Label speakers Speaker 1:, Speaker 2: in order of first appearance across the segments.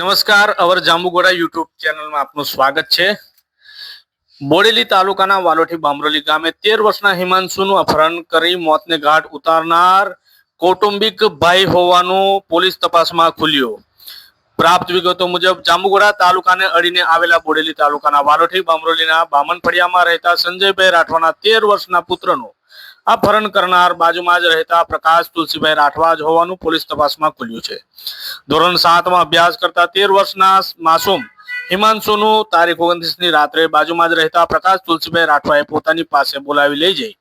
Speaker 1: નમસ્કાર, અવર જાંબુગોડા યુટ્યુબ ચેનલમાં આપનું સ્વાગત છે. બોડેલી તાલુકાના વાલોઠી બામરોલી ગામે તેર વર્ષના હિમાંશુનું અપહરણ કરી મોતને ઘાટ ઉતારનાર કૌટુંબિક ભાઈ હોવાનું પોલીસ તપાસમાં ખુલ્યું. પ્રાપ્ત વિગતો મુજબ, જાંબુગોડા તાલુકાને અડીને આવેલા બોડેલી તાલુકાના વાલોઠી બામરોલીના બામનફળિયામાં રહેતા સંજયભાઈ રાઠવાના તેર વર્ષના પુત્રનું અપહરણ કરનાર બાજુમાં જ રહેતા પ્રકાશ તુલસીભાઈ રાઠવા જ હોવાનું પોલીસ તપાસમાં ખુલ્યું છે. ધોરણ સાતમાં અભ્યાસ કરતા તેર વર્ષના માસૂમ હિમાંશુનું તારીખ ઓગણત્રીસની રાત્રે બાજુમાં જ રહેતા પ્રકાશ તુલસીભાઈ રાઠવાએ પોતાની પાસે બોલાવી લઈ જઈ.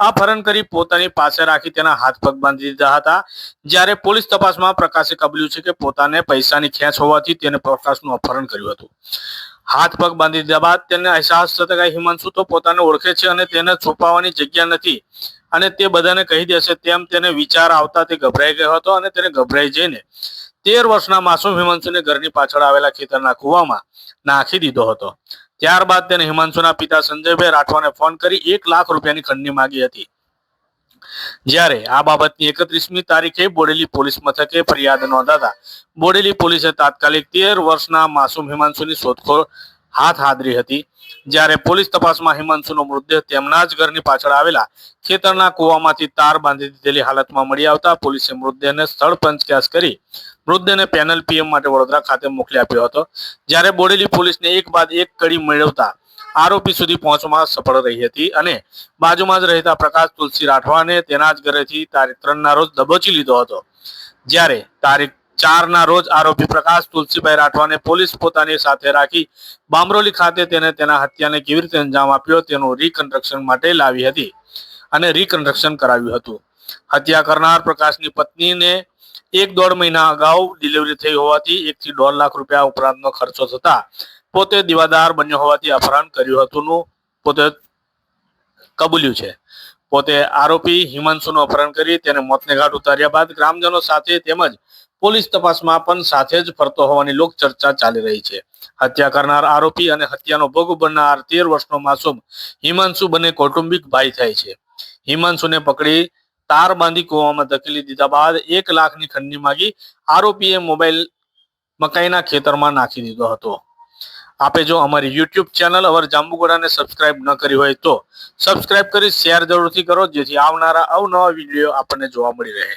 Speaker 1: અપહરણ કરી પોતાની પાસે રાખી તેના હાથ પગ બાંધી દીધા હતા. જ્યારે પોલીસ તપાસમાં પ્રકાશે કબલ્યું છે કે પોતાને પૈસાની ખેંચ હોવાથી તેને પ્રકાશનું અપહરણ કર્યું હતું. હાથ પગ બાંધી દીધા બાદ તેને અહેસાસ થતો કે હિમાંશુ, તો પોતાને ઓળખે છે અને તેને છુપાવવાની જગ્યા નથી. અને તે બધાને કહી દેશે. તેમ તેને વિચાર આવતા તે ગભરાઈ ગયો હતો અને તેને ગભરાઈ જઈને તેર વર્ષના માસૂમ હિમાંશુને ઘરની પાછળ આવેલા ખેતરના કૂવામાં નાખી દીધો હતો. ત્યારબાદ તેને હિમાંશુના પિતા સંજયભાઈ રાઠવાને ફોન કરી એક લાખ રૂપિયાની ખંડની માંગી હતી. જ્યારે આ બાબતની એકત્રીસમી તારીખે બોડેલી પોલીસ મથકે ફરિયાદ નોંધાતા બોડેલી પોલીસે તાત્કાલિક તેર વર્ષના માસૂમ હિમાંશુની શોધખોળ હાથ હાદરી હતી. જ્યારે પોલીસ તપાસમાં હિમાંશુનો મૃતદેહ તેમના જ ઘરની પાછળ આવેલા ખેતરના કૂવામાંથી તાર બાંધી દીધેલી હાલતમાં મળી આવતા પોલીસે મૃતદેહને સ્થળ પંચક્યાસ કરી મૃતદેહને પેનલ પીએમ માટે વડોદરા ખાતે મોકલી આપ્યો હતો. જ્યારે બોડેલી પોલીસને એક બાદ એક કડી મેળવતા આરોપી સુધી પહોંચવામાં સફળ રહી હતી અને બાજુમાં જ રહેતા પ્રકાશ તુલસી રાઠવાને તેના જ ઘરેથી તારીખ ત્રણના રોજ દબોચી લીધો હતો. જ્યારે તારીખ ચારના રોજ આરોપી પ્રકાશ તુલસીભાઈ રાઠવાને પોલીસ પોતાની સાથે રાખી બામરોલી ખાતે તેને તેના હત્યાને કેવી રીતે અંજામ આપ્યો તેનું રિકન્સ્ટ્રક્શન માટે લાવી હતી અને રિકન્સ્ટ્રક્શન કરાવ્યું હતું. હત્યા કરનાર પ્રકાશની પત્નીને એક દોઢ મહિના અગાઉ ડિલિવરી થઈ હોવાથી એકથી દોઢ લાખ રૂપિયા ઉપરાંતનો ખર્ચો થતા પોતે દિવાદાર બન્યો હોવાથી અપહરણ કર્યું હતું પોતે કબૂલ્યું છે. પોતે આરોપી હિમાંશુનું અપહરણ કરી તેને મોતને ઘાટ ઉતાર્યા બાદ ગ્રામજનો સાથે તેમજ પોલીસ તપાસમાં પણ સાથે જ ફરતો હોવાની લોક ચર્ચા ચાલી રહી છે. હત્યા કરનાર આરોપી અને હત્યાનો ભોગ બનનાર તેર વર્ષનો માસૂમ હિમાંશુ બંને કૌટુંબિક ભાઈ થાય છે. હિમાંશુને પકડી તાર બાંધી કૂવામાં ધકેલી દીધા બાદ એક લાખની ખંડની માગી આરોપીએ મોબાઈલ મકાઈના ખેતરમાં નાખી દીધો હતો. આપે જો અમારી યુટ્યુબ ચેનલ અવર જાંબુગોડાને સબસ્ક્રાઇબ ન કરી હોય તો સબસ્ક્રાઇબ કરી શેર જરૂરથી કરો જેથી આવનારા અવનવા વીડિયો આપણને જોવા મળી રહે.